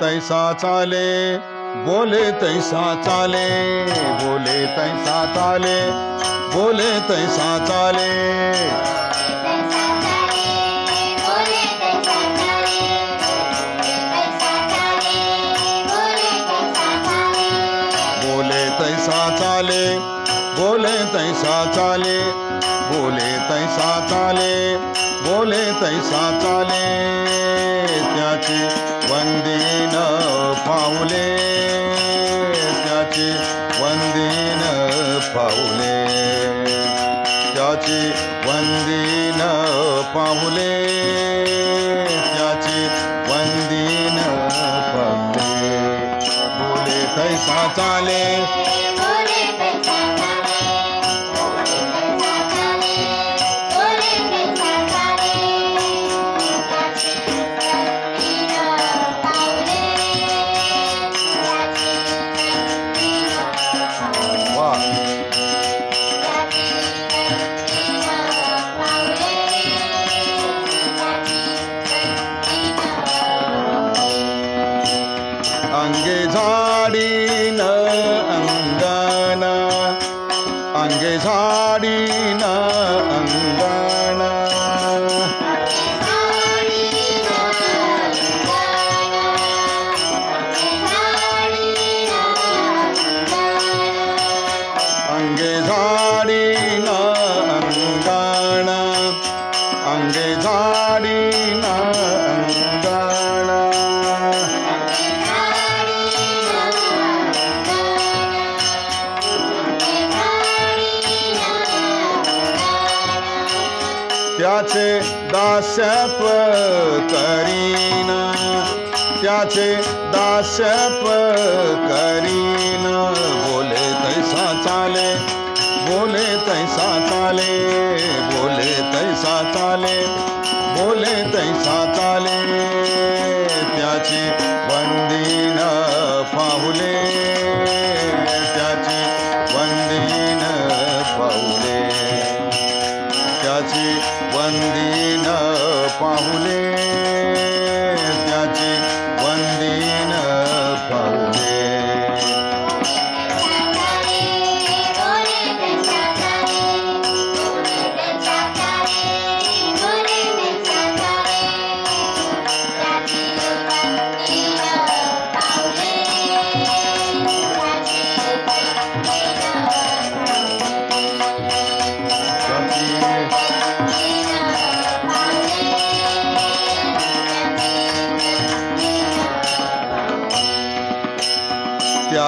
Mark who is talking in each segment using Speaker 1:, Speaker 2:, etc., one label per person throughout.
Speaker 1: तैसा चाले बोले तैसा चाले बोले तैसा चाले बोले तैसा चाले। बोले तैसा चाले बोले तैसा चाले बोले तैसा चाले बोले तैसा चाले त्याचे वंदीन पावले त्याचे वंदीन पावले त्याचे वंदीन पावले त्याचे वंदीन पावले बोले तैसा चाले झाड़ी ना अंगण अंगे ना अंगण त्याचे दास्यत्व करीना. त्याचे दास्यत्व करीना. बोले तैसा चाले. तैसा चाले बोले तैसा चाले बोले तैसा चाले त्याची वंदीन पाहुले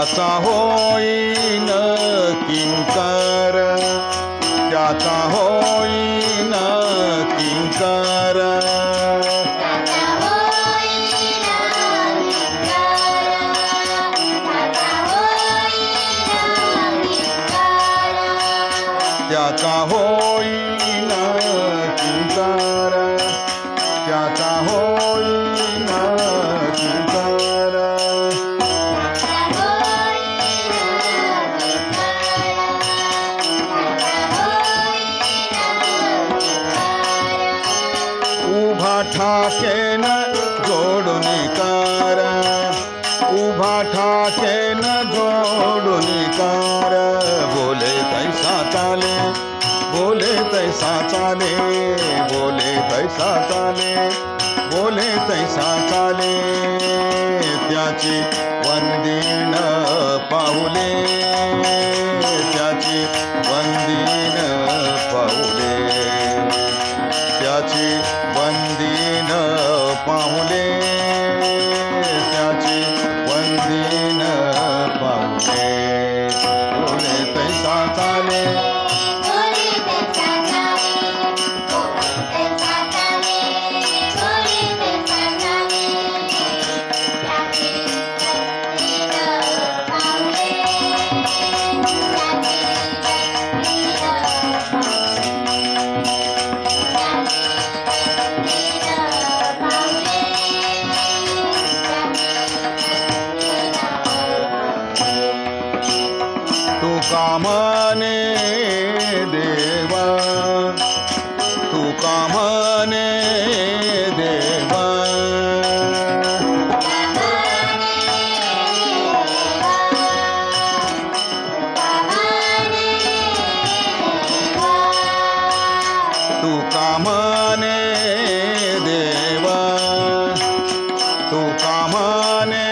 Speaker 1: त्याचा होईन किंकर. त्याचा होईन किंकर. त्याचा होईन कार उभा ठाके न जोडून कार बोले तैसा चाले बोले तैसा चाले बोले तैसा चाले बोले तैसा चाले. त्याची वंदीन पाऊले त्याची वंदीन पाऊले. त्याची वंदी कामने देवा? तू कामने देवा? तू कामने देवा? तू कामने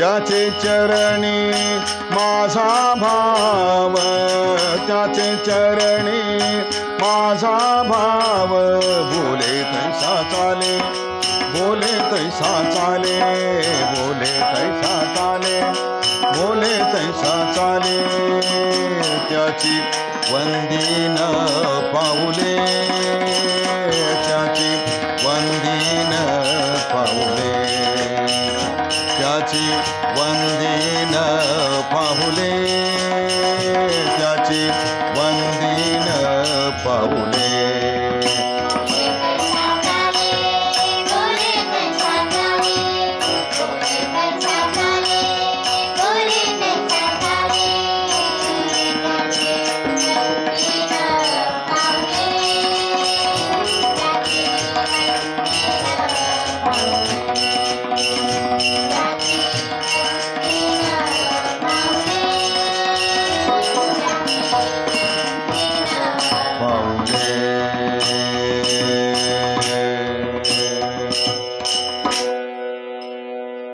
Speaker 1: त्याचे चरणी माझा भाव त्याचे चरणी माझा भाव. बोले तैसा चाले बोले तैसा चाले बोले तैसा चाले बोले तैसा चाले. त्याची वंदीन पाऊले. पाहुले त्याची वंदीन पाहुले